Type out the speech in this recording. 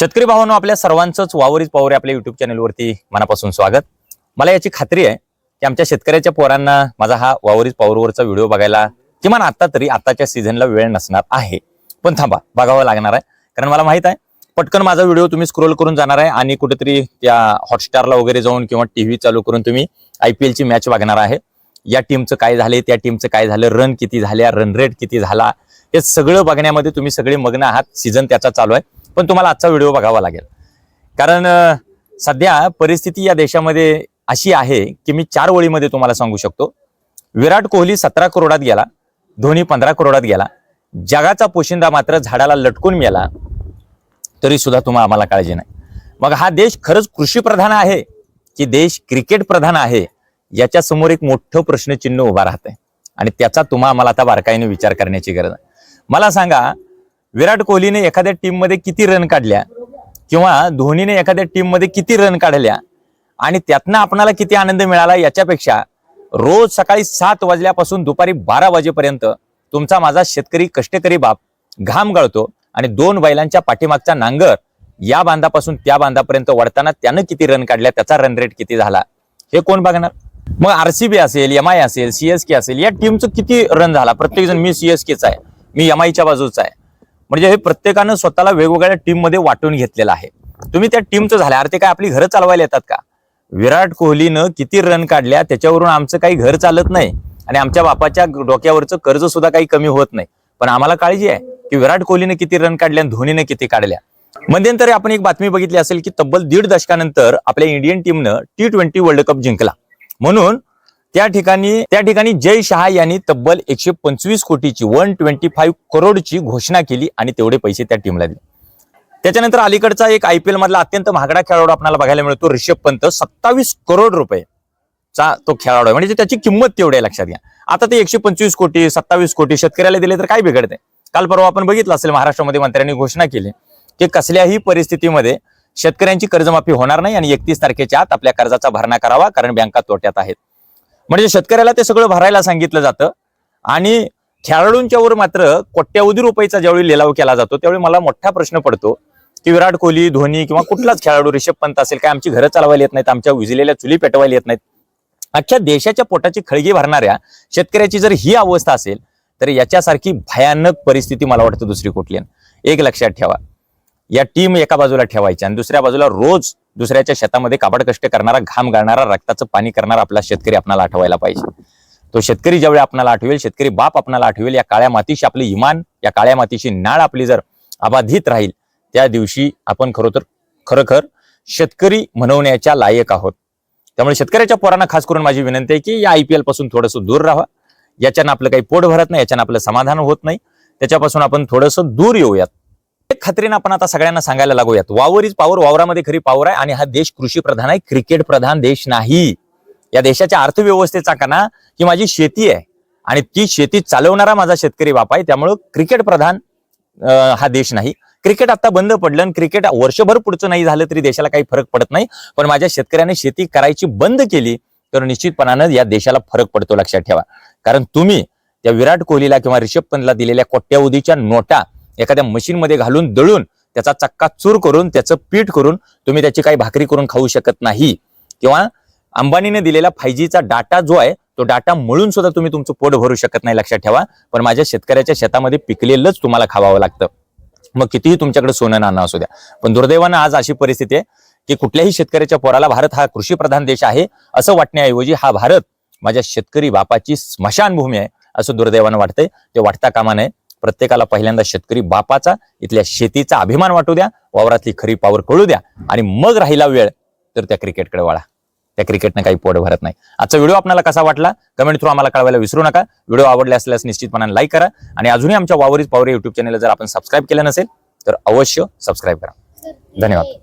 शेतकरी भावांनो आपल्या सर्वांचंच वावरीच पावरे आपल्या युट्यूब चॅनलवरती मनापासून स्वागत. मला याची खात्री आहे की आमच्या शेतकऱ्याच्या पोरांना माझा हा वावरीच पावरवरचा व्हिडिओ बघायला किमान आता तरी आताच्या सीझनला वेळ नसणार आहे. पण थांबा बघावं लागणार आहे. कारण मला माहीत आहे पटकन माझा व्हिडिओ तुम्ही स्क्रोल करून जाणार आहे आणि कुठेतरी त्या हॉटस्टारला वगैरे जाऊन किंवा टीव्ही चालू करून तुम्ही आय पी एलची मॅच बघणार आहे. या टीमचं काय झाले त्या टीमचं काय झालं रन किती झाल्या रन रेट किती झाला हे सगळं बघण्यामध्ये तुम्ही सगळे मग्न आहात. सीझन त्याचा चालू आहे. पण तुम्हाला आजचा व्हिडिओ बघावा लागेल. कारण सध्या परिस्थिती या देशामध्ये अशी आहे की मी चार ओळीमध्ये तुम्हाला सांगू शकतो. विराट कोहली सतरा करोडात गेला धोनी पंधरा करोडात गेला जगाचा पोशिंदा मात्र झाडाला लटकून मेला तरी सुद्धा तुम्हाला आम्हाला काळजी नाही. मग हा देश खरंच कृषी प्रधान आहे की देश क्रिकेट प्रधान आहे याच्यासमोर एक मोठं प्रश्नचिन्ह उभा राहतंय. आणि त्याचा तुम्हा आम्हाला आता बारकाईने विचार करण्याची गरज आहे. मला सांगा विराट कोहलीने एखाद्या टीममध्ये किती रन काढल्या? किंवा धोनीने एखाद्या टीममध्ये किती रन काढल्या? आणि त्यातनं आपणाला किती आनंद मिळाला याच्यापेक्षा रोज सकाळी सात वाजल्यापासून दुपारी बारा वाजेपर्यंत तुमचा माझा शेतकरी कष्टकरी बाप घाम गळतो आणि दोन बैलांच्या पाठीमागचा नांगर या बांधापासून त्या बांधापर्यंत वळताना त्यानं किती रन काढल्या? त्याचा रन रेट किती झाला? हे कोण बघणार? मग आरसीबी असेल एम आय असेल सीएसके असेल या टीमचं किती रन झाला? प्रत्येकजण मी सीएसकेचा आहे. मी एम आयच्या बाजूचा आहे. म्हणजे हे प्रत्येकानं स्वतःला वेगवेगळ्या टीममध्ये वाटून घेतलेलं आहे. तुम्ही त्या टीमचं झालं अरे ते काय आपली घरं चालवायला येतात का? विराट कोहलीनं किती रन काढल्या त्याच्यावरून आमचं काही घर चालत नाही. आणि आमच्या बापाच्या डोक्यावरचं कर्ज सुद्धा काही कमी होत नाही. पण आम्हाला काळजी आहे की विराट कोहलीने किती रन काढल्या आणि धोनीने किती काढल्या. मध्यंतरी आपण एक बातमी बघितली असेल की तब्बल दीड दशकानंतर आपल्या इंडियन टीमनं टी ट्वेंटी वर्ल्ड कप जिंकला. म्हणून त्या ठिकाणी त्या ठिकाणी जय शहा यांनी तब्बल एकशे पंचवीस कोटीची वन ट्वेंटी फाईव्ह करोडची घोषणा केली आणि तेवढे पैसे त्या टीमला दिले. त्याच्यानंतर अलीकडचा एक आय पी एल मधला अत्यंत महागडा खेळाडू आपल्याला बघायला मिळतो ऋषभ पंत. सत्तावीस करोड रुपये चा तो खेळाडू आहे. म्हणजे त्याची किंमत तेवढी आहे लक्षात घ्या. आता ते एकशे पंचवीस कोटी सत्तावीस कोटी शेतकऱ्याला दिले तर काय बिघडते? काल परवा आपण बघितलं असेल महाराष्ट्रामध्ये मंत्र्यांनी घोषणा केली की कसल्याही परिस्थितीमध्ये शेतकऱ्यांची कर्जमाफी होणार नाही आणि एकतीस तारखेच्या आत आपल्या कर्जाचा भरणा करावा कारण बँका तोट्यात आहेत. म्हणजे शेतकऱ्याला ते सगळं भरायला सांगितलं जातं. आणि खेळाडूंच्या वर मात्र कोट्यावधी रुपयाचा ज्यावेळी लिलाव केला जातो त्यावेळी मला मोठा प्रश्न पडतो की विराट कोहली धोनी किंवा कुठलाच खेळाडू रिषभ पंत असेल काय आमची घरं चालवायला येत नाहीत आमच्या विजलेल्या चुली पेटवायला येत नाहीत. अख्ख्या देशाच्या पोटाची खळगी भरणाऱ्या शेतकऱ्याची जर ही अवस्था असेल तर याच्यासारखी भयानक परिस्थिती मला वाटतं दुसरी कुठली एक लक्षात ठेवा. या टीम एका बाजूला ठेवायच्या आणि दुसऱ्या बाजूला रोज दुसऱ्याच्या शेतामध्ये काबाड कष्ट करणारा घाम गाळणारा रक्ताचं पाणी करणारा आपला शेतकरी आपल्याला आठवायला पाहिजे. तो शेतकरी ज्यावेळी आपल्याला आठवेल शेतकरी बाप आपणाला आठवेल या काळ्या मातीशी आपली इमान या काळ्या मातीची नाळ आपली जर अबाधित राहील त्या दिवशी आपण खरोतर खरोखर शेतकरी म्हणवण्याच्या लायक आहोत. त्यामुळे शेतकऱ्याच्या पोरांना खास करून माझी विनंती आहे की या आय पी एलपासून थोडंसं दूर राहा. याच्यानं आपलं काही पोट भरत नाही याच्यानं आपलं समाधान होत नाही. त्याच्यापासून आपण थोडंसं दूर येऊयात. खात्रीनं आपण आता सगळ्यांना सांगायला लागूयात. वावर इज पावर वावरामध्ये खरी पावर आहे आणि हा देश कृषी प्रधान आहे क्रिकेट प्रधान देश नाही. या देशाच्या अर्थव्यवस्थेचा कणा ही माझी शेती आहे आणि ती शेती चालवणारा माझा शेतकरी बाप आहे त्यामुळं क्रिकेट प्रधान हा देश नाही. क्रिकेट आता बंद पडलं आणि क्रिकेट वर्षभर पुढचं नाही झालं तरी देशाला काही फरक पडत नाही. पण माझ्या शेतकऱ्याने शेती करायची बंद केली तर निश्चितपणानं या देशाला फरक पडतो लक्षात ठेवा. कारण तुम्ही त्या विराट कोहलीला किंवा रिषभ पंतला दिलेल्या कोट्यावधीच्या नोटा एखाद्या मशीनमध्ये घालून दळून त्याचा चक्का चूर करून त्याचं पीठ करून तुम्ही त्याची काही भाकरी करून खाऊ शकत नाही. किंवा अंबानीने दिलेला फाय जीचा डाटा जो आहे तो डाटा मळून सुद्धा तुम्ही तुमचं पोट भरू शकत नाही लक्षात ठेवा. पण माझ्या शेतकऱ्याच्या शेतामध्ये पिकलेलंच तुम्हाला खावावं लागतं. मग कितीही तुमच्याकडे सोनं नाणं असू द्या. पण दुर्दैवानं आज अशी परिस्थिती आहे की कुठल्याही शेतकऱ्याच्या पोराला भारत हा कृषी प्रधान देश आहे असं वाटण्याऐवजी हा भारत माझ्या शेतकरी बापाची स्मशानभूमी आहे असं दुर्दैवानं वाटतंय. ते वाटता कामा नये. प्रत्येकाला पहिल्यांदा शेतकरी बापाचा इथल्या शेतीचा अभिमान वाटू द्या वावरातली खरी पावर कळू द्या आणि मग राहिला वेळ तर त्या क्रिकेटकडे वळा. त्या क्रिकेटनं काही पोट भरत नाही. आजचा व्हिडिओ आपल्याला कसा वाटला? कमेंट थ्रू आम्हाला कळवायला विसरू नका. व्हिडिओ आवडले असल्यास निश्चितपणाने लाईक करा आणि अजूनही आमच्या वावरीच पावरे युट्यूब चॅनल जर आपण सबस्क्राईब केलं नसेल तर अवश्य सबस्क्राईब करा. धन्यवाद.